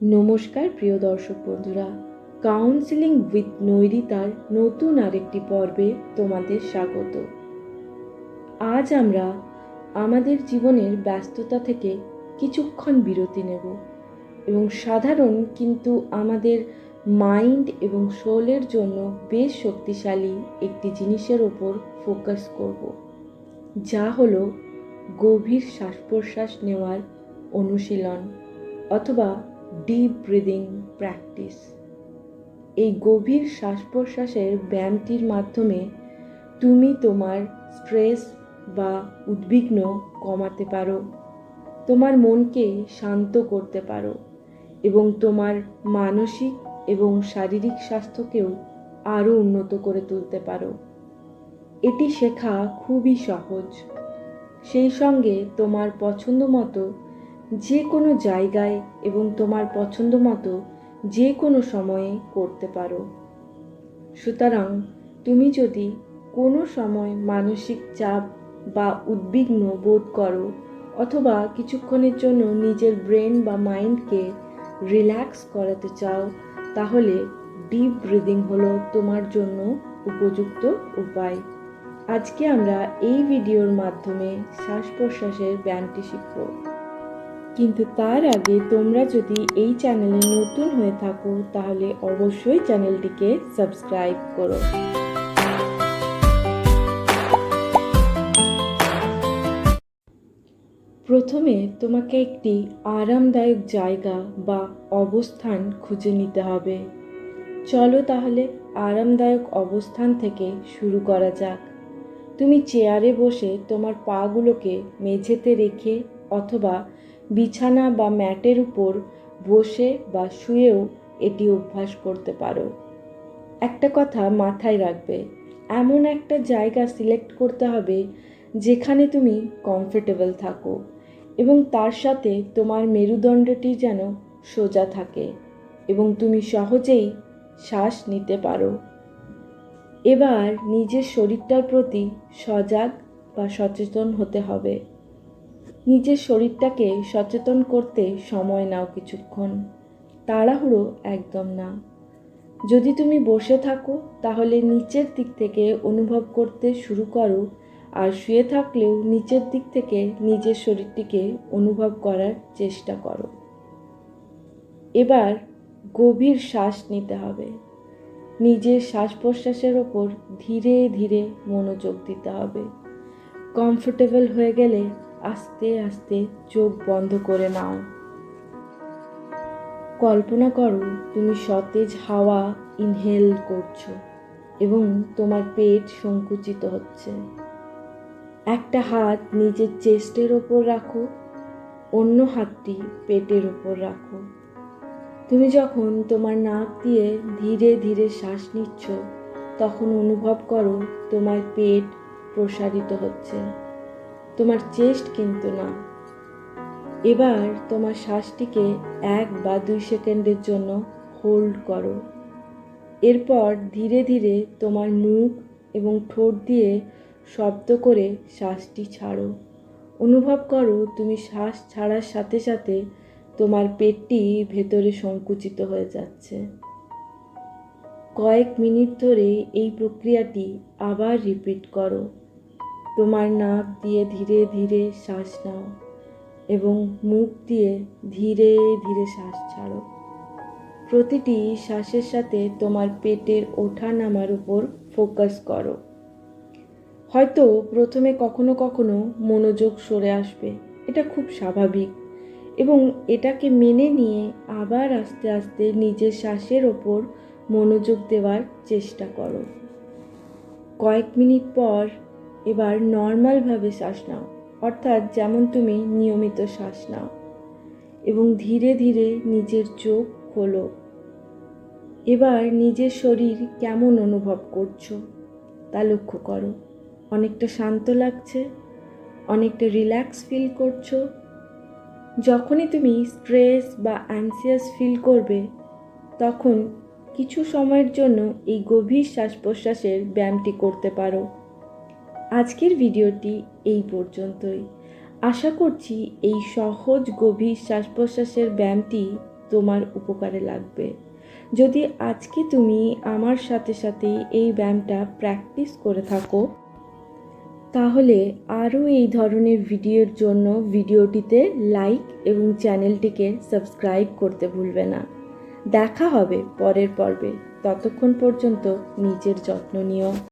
নমস্কার প্রিয় দর্শক বন্ধুরা। কাউন্সিলিং উইথ নৈরিতার নতুন আরেকটি পর্বে তোমাদের স্বাগত। আজ আমরা আমাদের জীবনের ব্যস্ততা থেকে কিছুক্ষণ বিরতি নেব এবং সাধারণ কিন্তু আমাদের মাইন্ড এবং সোলের জন্য বেশ শক্তিশালী একটি জিনিসের ওপর ফোকাস করব, যা হলো গভীর শ্বাস প্রশ্বাস নেওয়ার অনুশীলন অথবা ডিপ ব্রিদিং প্র্যাকটিস এই গভীর শ্বাস প্রশ্বাসের ব্যায়ামটির মাধ্যমে তুমি তোমার স্ট্রেস বা উদ্বিগ্ন কমাতে পারো, তোমার মনকে শান্ত করতে পারো এবং তোমার মানসিক এবং শারীরিক স্বাস্থ্যকেও আরও উন্নত করে তুলতে পারো। এটি শেখা খুবই সহজ। সেই সঙ্গে তোমার পছন্দ মতো যে কোনো জায়গায় এবং তোমার পছন্দ মতো যে কোনো সময়ে করতে পারো। সুতরাং তুমি যদি কোনো সময় মানসিক চাপ বা উদ্বিগ্ন বোধ করো অথবা কিছুক্ষণের জন্য নিজের ব্রেন বা মাইন্ডকে রিল্যাক্স করাতে চাও, তাহলে ডিপ ব্রিদিং হলো তোমার জন্য উপযুক্ত উপায়। আজকে আমরা এই ভিডিওর মাধ্যমে শ্বাস প্রশ্বাসের ব্যায়ামটি শিখব। কিন্তু তার আগে তোমরা যদি এই চ্যানেলে নতুন হয়ে থাকো, তাহলে অবশ্যই চ্যানেলটিকে সাবস্ক্রাইব করো। প্রথমে তোমাকে একটি আরামদায়ক জায়গা বা অবস্থান খুঁজে নিতে হবে। চলো তাহলে আরামদায়ক অবস্থান থেকে শুরু করা যাক। তুমি চেয়ারে বসে তোমার পাগুলোকে মেঝেতে রেখে অথবা বিছানা বা ম্যাটের উপর বসে বা শুয়েও এটি অভ্যাস করতে পারো। একটা কথা মাথায় রাখবে, এমন একটা জায়গা সিলেক্ট করতে হবে যেখানে তুমি কমফোর্টেবল থাকো এবং তার সাথে তোমার মেরুদণ্ডটি যেন সোজা থাকে এবং তুমি সহজেই শ্বাস নিতে পারো। এবার নিজের শরীরটার প্রতি সজাগ বা সচেতন হতে হবে। নিজের শরীরটাকে সচেতন করতে সময় নাও কিছুক্ষণ। তাড়াহুড়ো একদম না। যদি তুমি বসে থাকো, তাহলে নিচের দিক থেকে অনুভব করতে শুরু করো আর শুয়ে থাকলেও নিচের দিক থেকে নিজের শরীরটিকে অনুভব করার চেষ্টা করো। এবার গভীর শ্বাস নিতে হবে। নিজের শ্বাস প্রশ্বাসের ওপর ধীরে ধীরে মনোযোগ দিতে হবে। কমফোর্টেবল হয়ে গেলে আস্তে আস্তে চোখ বন্ধ করে নাও। কল্পনা করো তুমি সতেজ হাওয়া ইনহেল করছ এবং তোমার পেট সংকুচিত হচ্ছে। একটা হাত নিজের চেস্টের ওপর রাখো, অন্য হাতটি পেটের ওপর রাখো। তুমি যখন তোমার নাক দিয়ে ধীরে ধীরে শ্বাস নিচ্ছ, তখন অনুভব করো তোমার পেট প্রসারিত হচ্ছে। তোমার চেস্ট কিন্তু না। এবার তোমার শ্বাসটিকে এক বা দুই সেকেন্ডের জন্য হোল্ড করো। এরপর ধীরে ধীরে তোমার মুখ এবং ঠোঁট দিয়ে শব্দ করে শ্বাসটি ছাড়ো। অনুভব করো তুমি শ্বাস ছাড়ার সাথে সাথে তোমার পেটটি ভেতরে সংকুচিত হয়ে যাচ্ছে। কয়েক মিনিট ধরে এই প্রক্রিয়াটি আবার রিপিট করো। তোমার নাক দিয়ে ধীরে ধীরে শ্বাস নাও এবং মুখ দিয়ে ধীরে ধীরে শ্বাস ছাড়ো। প্রতিটি শ্বাসের সাথে তোমার পেটের ওঠা নামার উপর ফোকাস করো। হয়তো প্রথমে কখনো কখনো মনোযোগ সরে আসবে, এটা খুব স্বাভাবিক এবং এটাকে মেনে নিয়ে আবার আস্তে আস্তে নিজের শ্বাসের ওপর মনোযোগ দেওয়ার চেষ্টা করো। কয়েক মিনিট পর এবার নর্মালভাবে শ্বাস নাও, অর্থাৎ যেমন তুমি নিয়মিত শ্বাস নাও, এবং ধীরে ধীরে নিজের চোখ খোলো। এবার নিজের শরীর কেমন অনুভব করছ তা লক্ষ্য করো। অনেকটা শান্ত লাগছে, অনেকটা রিল্যাক্স ফিল করছ। যখনই তুমি স্ট্রেস বা অ্যানসিয়াস ফিল করবে, তখন কিছু সময়ের জন্য এই গভীর শ্বাস প্রশ্বাসের ব্যায়ামটি করতে পারো। আজকের ভিডিওটি এই পর্যন্তই। আশা করছি এই সহজ, গভীর শ্বাস প্রশ্বাসের ব্যায়ামটি তোমার উপকারে লাগবে। যদি আজকে তুমি আমার সাথে সাথে এই ব্যায়ামটা প্র্যাকটিস করে থাকো, তাহলে আরও এই ধরনের ভিডিওর জন্য ভিডিওটিতে লাইক এবং চ্যানেলটিকে সাবস্ক্রাইব করতে ভুলবে না। দেখা হবে পরের পর্বে। ততক্ষণ পর্যন্ত নিজের যত্ন নিও।